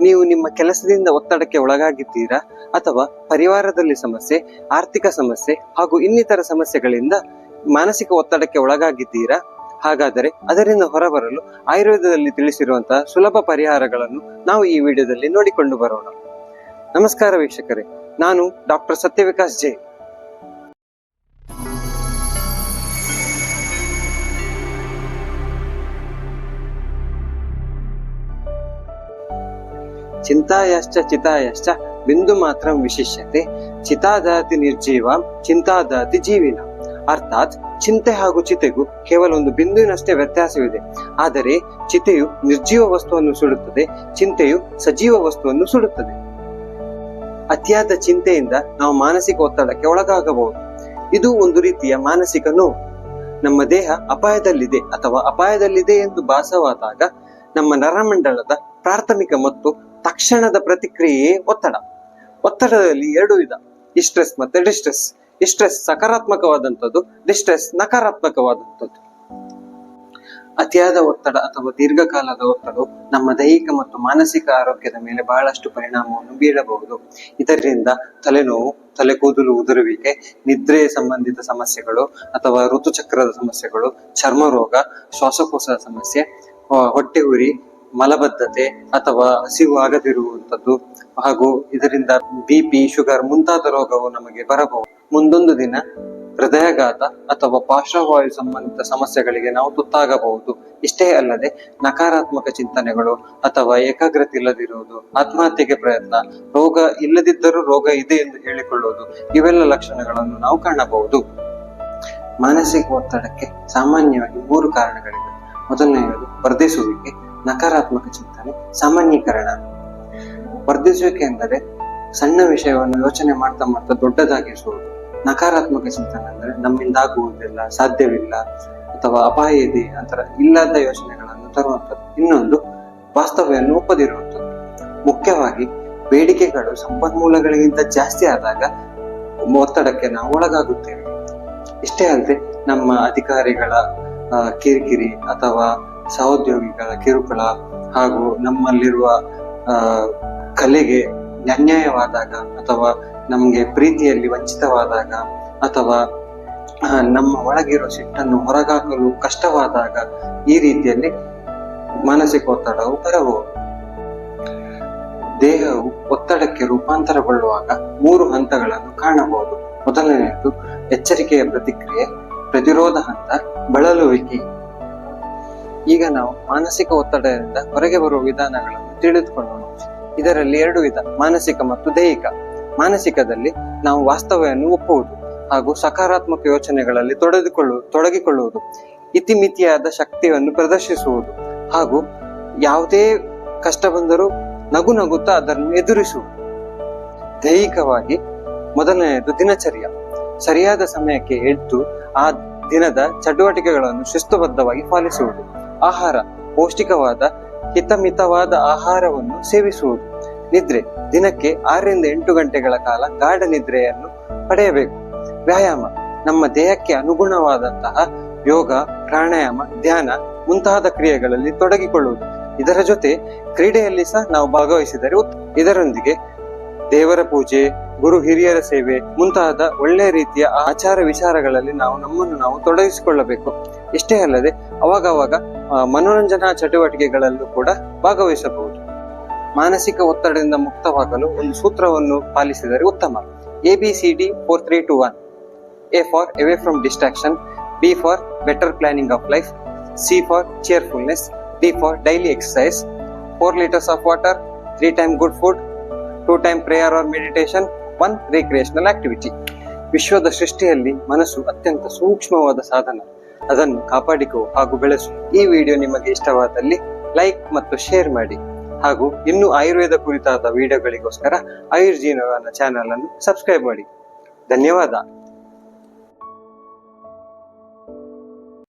ನೀವು ನಿಮ್ಮ ಕೆಲಸದಿಂದ ಒತ್ತಡಕ್ಕೆ ಒಳಗಾಗಿದ್ದೀರಾ ಅಥವಾ ಪರಿವಾರದಲ್ಲಿ ಸಮಸ್ಯೆ, ಆರ್ಥಿಕ ಸಮಸ್ಯೆ ಹಾಗೂ ಇನ್ನಿತರ ಸಮಸ್ಯೆಗಳಿಂದ ಮಾನಸಿಕ ಒತ್ತಡಕ್ಕೆ ಒಳಗಾಗಿದ್ದೀರಾ? ಹಾಗಾದರೆ ಅದರಿಂದ ಹೊರಬರಲು ಆಯುರ್ವೇದದಲ್ಲಿ ತಿಳಿಸಿರುವಂತಹ ಸುಲಭ ಪರಿಹಾರಗಳನ್ನು ನಾವು ಈ ವಿಡಿಯೋದಲ್ಲಿ ನೋಡಿಕೊಂಡು ಬರೋಣ. ನಮಸ್ಕಾರ ವೀಕ್ಷಕರೇ, ನಾನು ಡಾಕ್ಟರ್ ಸತ್ಯವಿಕಾಸ್ ಜೆ. ಚಿಂತಾಯಶ್ಚ, ಚಿತಾಯಶ್ಚ, ಬಿಂದು ಮಾತ್ರ ವಿಶಿಷ್ಯತೆ. ಚಿತಾದಾತಿ ನಿರ್ಜೀವ, ಚಿಂತಾದಾತಿ ಜೀವಿನ. ಅರ್ಥಾತ್ ಚಿಂತೆ ಹಾಗೂ ಚಿತೆಗೂ ಕೇವಲ ಒಂದು ಬಿಂದುವಿನಷ್ಟೇ ವ್ಯತ್ಯಾಸವಿದೆ. ಆದರೆ ಚಿತೆಯು ನಿರ್ಜೀವ ವಸ್ತುವನ್ನು ಸುಡುತ್ತದೆ, ಚಿಂತೆಯು ಸಜೀವ ವಸ್ತುವನ್ನು ಸುಡುತ್ತದೆ. ಅತಿಯಾದ ಚಿಂತೆಯಿಂದ ನಾವು ಮಾನಸಿಕ ಒತ್ತಡಕ್ಕೆ ಒಳಗಾಗಬಹುದು. ಇದು ಒಂದು ರೀತಿಯ ಮಾನಸಿಕ ನೋವು. ನಮ್ಮ ದೇಹ ಅಪಾಯದಲ್ಲಿದೆ ಅಥವಾ ಅಪಾಯದಲ್ಲಿದೆ ಎಂದು ಭಾಸವಾದಾಗ ನಮ್ಮ ನರಮಂಡಲದ ಪ್ರಾಥಮಿಕ ಮತ್ತು ತಕ್ಷಣದ ಪ್ರತಿಕ್ರಿಯೆ ಒತ್ತಡ. ಒತ್ತಡದಲ್ಲಿ ಎರಡು ವಿಧ. ಇಸ್ಟ್ರೆಸ್ ಮತ್ತೆ ಡಿಸ್ಟ್ರೆಸ್. ಇಸ್ಟ್ರೆಸ್ ಸಕಾರಾತ್ಮಕವಾದಂಥದ್ದು, ಡಿಸ್ಟ್ರೆಸ್ ನಕಾರಾತ್ಮಕವಾದಂಥದ್ದು. ಅತಿಯಾದ ಒತ್ತಡ ಅಥವಾ ದೀರ್ಘಕಾಲದ ಒತ್ತಡವು ನಮ್ಮ ದೈಹಿಕ ಮತ್ತು ಮಾನಸಿಕ ಆರೋಗ್ಯದ ಮೇಲೆ ಬಹಳಷ್ಟು ಪರಿಣಾಮವನ್ನು ಬೀಳಬಹುದು ಇದರಿಂದ ತಲೆನೋವು ತಲೆ ಕೂದಲು ಉದುರುವಿಕೆ, ನಿದ್ರೆ ಸಂಬಂಧಿತ ಸಮಸ್ಯೆಗಳು ಅಥವಾ ಋತುಚಕ್ರದ ಸಮಸ್ಯೆಗಳು ಚರ್ಮ ರೋಗ ಶ್ವಾಸಕೋಶದ ಸಮಸ್ಯೆ, ಹೊಟ್ಟೆ ಉರಿ ಮಲಬದ್ಧತೆ ಅಥವಾ ಹಸಿವು ಆಗದಿರುವಂತದ್ದು ಹಾಗೂ ಇದರಿಂದ ಬಿಪಿ ಶುಗರ್ ಮುಂತಾದ ರೋಗವು ನಮಗೆ ಬರಬಹುದು. ಮುಂದೊಂದು ದಿನ ಹೃದಯಾಘಾತ ಅಥವಾ ಪಾರ್ಶ್ವವಾಯು ಸಂಬಂಧಿತ ಸಮಸ್ಯೆಗಳಿಗೆ ನಾವು ತುತ್ತಾಗಬಹುದು. ಇಷ್ಟೇ ಅಲ್ಲದೆ ನಕಾರಾತ್ಮಕ ಚಿಂತನೆಗಳು ಅಥವಾ ಏಕಾಗ್ರತೆ ಇಲ್ಲದಿರುವುದು, ಆತ್ಮಹತ್ಯೆಗೆ ಪ್ರಯತ್ನ, ರೋಗ ಇಲ್ಲದಿದ್ದರೂ ರೋಗ ಇದೆ ಎಂದು ಹೇಳಿಕೊಳ್ಳುವುದು, ಇವೆಲ್ಲ ಲಕ್ಷಣಗಳನ್ನು ನಾವು ಕಾಣಬಹುದು. ಮಾನಸಿಕ ಒತ್ತಡಕ್ಕೆ ಸಾಮಾನ್ಯವಾಗಿ ಮೂರು ಕಾರಣಗಳಿವೆ. ಮೊದಲನೆಯದು, ವರ್ಧಿಸುವಿಕೆ. ನಕಾರಾತ್ಮಕ ಚಿಂತನೆ, ಸಾಮಾನ್ಯೀಕರಣ. ವರ್ಧಿಸುವಿಕೆ ಎಂದರೆ ಸಣ್ಣ ವಿಷಯವನ್ನು ಯೋಚನೆ ಮಾಡ್ತಾ ಮಾಡ್ತಾ ದೊಡ್ಡದಾಗಿಸುವುದು ನಕಾರಾತ್ಮಕ ಚಿಂತನೆ ಅಂದರೆ ನಮ್ಮಿಂದ ಆಗುವುದಿಲ್ಲ ಸಾಧ್ಯವಿಲ್ಲ, ಅಥವಾ ಅಪಾಯ ಇದೆ ಅಂತರ ಇಲ್ಲದ ಯೋಚನೆಗಳನ್ನು ತರುವಂಥದ್ದು. ಇನ್ನೊಂದು ವಾಸ್ತವ್ಯವನ್ನು ಒಪ್ಪದಿರುವಂಥದ್ದು. ಮುಖ್ಯವಾಗಿ, ಬೇಡಿಕೆಗಳು ಸಂಪನ್ಮೂಲಗಳಿಗಿಂತ ಜಾಸ್ತಿ ಆದಾಗ ಒತ್ತಡಕ್ಕೆ ನಾವು ಒಳಗಾಗುತ್ತೇವೆ. ಇಷ್ಟೇ ಅಲ್ಲದೆ, ನಮ್ಮ ಅಧಿಕಾರಿಗಳ ಕಿರಿಕಿರಿ ಅಥವಾ ಸಹೋದ್ಯೋಗಿಗಳ ಕಿರುಕುಳ ಹಾಗೂ ನಮ್ಮಲ್ಲಿರುವ ಕಲೆಗೆ ಅನ್ಯಾಯವಾದಾಗ ಅಥವಾ ನಮಗೆ ಪ್ರೀತಿಯಲ್ಲಿ ವಂಚಿತವಾದಾಗ ಅಥವಾ ನಮ್ಮ ಒಳಗಿರೋ ಸಿಟ್ಟನ್ನು ಹೊರಗಾಕಲು ಕಷ್ಟವಾದಾಗ ಈ ರೀತಿಯಲ್ಲಿ ಮಾನಸಿಕ ಒತ್ತಡವು ಬರಬಹುದು ದೇಹವು ಒತ್ತಡಕ್ಕೆ ರೂಪಾಂತರಗೊಳ್ಳುವಾಗ ಮೂರು ಹಂತಗಳನ್ನು ಕಾಣಬಹುದು. ಮೊದಲನೆಯದು ಎಚ್ಚರಿಕೆಯ ಪ್ರತಿಕ್ರಿಯೆ, ಪ್ರತಿರೋಧ ಹಂತ, ಬಳಲುವಿಕೆ. ಈಗ ನಾವು ಮಾನಸಿಕ ಒತ್ತಡದಿಂದ ಹೊರಗೆ ಬರುವ ವಿಧಾನಗಳನ್ನು ತಿಳಿದುಕೊಳ್ಳೋಣ. ಇದರಲ್ಲಿ ಎರಡು ವಿಧ, ಮಾನಸಿಕ ಮತ್ತು ದೈಹಿಕ. ಮಾನಸಿಕದಲ್ಲಿ ನಾವು ವಾಸ್ತವ್ಯವನ್ನು ಒಪ್ಪುವುದು ಹಾಗೂ ಸಕಾರಾತ್ಮಕ ಯೋಚನೆಗಳಲ್ಲಿ ತೊಡೆದುಕೊಳ್ಳು ತೊಡಗಿಕೊಳ್ಳುವುದು, ಇತಿಮಿತಿಯಾದ ಶಕ್ತಿಯನ್ನು ಪ್ರದರ್ಶಿಸುವುದು ಹಾಗೂ ಯಾವುದೇ ಕಷ್ಟ ಬಂದರೂ ನಗು ನಗುತ್ತಾ ಅದನ್ನು ಎದುರಿಸುವುದು. ದೈಹಿಕವಾಗಿ ಮೊದಲನೆಯದು ದಿನಚರ್ಯ. ಸರಿಯಾದ ಸಮಯಕ್ಕೆ ಎದ್ದು ಆ ದಿನದ ಚಟುವಟಿಕೆಗಳನ್ನು ಶಿಸ್ತುಬದ್ಧವಾಗಿ ಪಾಲಿಸುವುದು. ಆಹಾರ, ಪೌಷ್ಟಿಕವಾದ, ಹಿತಮಿತವಾದ ಆಹಾರವನ್ನು ಸೇವಿಸುವುದು. ನಿದ್ರೆ, ದಿನಕ್ಕೆ ಆರರಿಂದ ಎಂಟು ಗಂಟೆಗಳ ಕಾಲ ಗಾಢ ನಿದ್ರೆಯನ್ನು ಪಡೆಯಬೇಕು. ವ್ಯಾಯಾಮ, ನಮ್ಮ ದೇಹಕ್ಕೆ ಅನುಗುಣವಾದಂತಹ ಯೋಗ, ಪ್ರಾಣಾಯಾಮ, ಧ್ಯಾನ ಮುಂತಾದ ಕ್ರಿಯೆಗಳಲ್ಲಿ ತೊಡಗಿಕೊಳ್ಳುವುದು. ಇದರ ಜೊತೆ ಕ್ರೀಡೆಯಲ್ಲಿ ಸಹ ನಾವು ಭಾಗವಹಿಸಿದರೆ ಇದರೊಂದಿಗೆ ದೇವರ ಪೂಜೆ, ಗುರು ಹಿರಿಯರ ಸೇವೆ ಮುಂತಾದ ಒಳ್ಳೆಯ ರೀತಿಯ ಆಚಾರ ವಿಚಾರಗಳಲ್ಲಿ ನಾವು ನಮ್ಮನ್ನು ನಾವು ತೊಡಗಿಸಿಕೊಳ್ಳಬೇಕು. ಇಷ್ಟೇ ಅಲ್ಲದೆ ಅವಾಗವಾಗ ಮನೋರಂಜನಾ ಚಟುವಟಿಕೆಗಳಲ್ಲೂ ಕೂಡ ಭಾಗವಹಿಸಬಹುದು. ಮಾನಸಿಕ ಒತ್ತಡದಿಂದ ಮುಕ್ತವಾಗಲು ಒಂದು ಸೂತ್ರವನ್ನು ಪಾಲಿಸಿದರೆ ಉತ್ತಮ. A B C D four three two one A for away from distraction B for better planning of life C for cheerfulness D for daily exercise four litres of water three time good food two time prayer or meditation one recreational activity ವಿಶ್ವದ ಸೃಷ್ಟಿಯಲ್ಲಿ ಮನಸ್ಸು ಅತ್ಯಂತ ಸೂಕ್ಷ್ಮವಾದ ಸಾಧನ. ಅದನ್ನು ಕಾಪಾಡಿಕೋ ಹಾಗೂ ಬೆಳೆಸು. ಈ video ನಿಮಗೆ ಇಷ್ಟವಾದಲ್ಲಿ ಲೈಕ್ ಮತ್ತು ಶೇರ್ ಮಾಡಿ. ಹಾಗೂ ಇನ್ನು ಆಯುರ್ವೇದ ಕುರಿತಾದ ವಿಡಿಯೋಗಳಿಗೋಸ್ಕರ ಆಯುರ್ಜೀವನ ಚಾನೆಲ್ ಅನ್ನು ಸಬ್ಸ್ಕ್ರೈಬ್ ಮಾಡಿ. ಧನ್ಯವಾದ.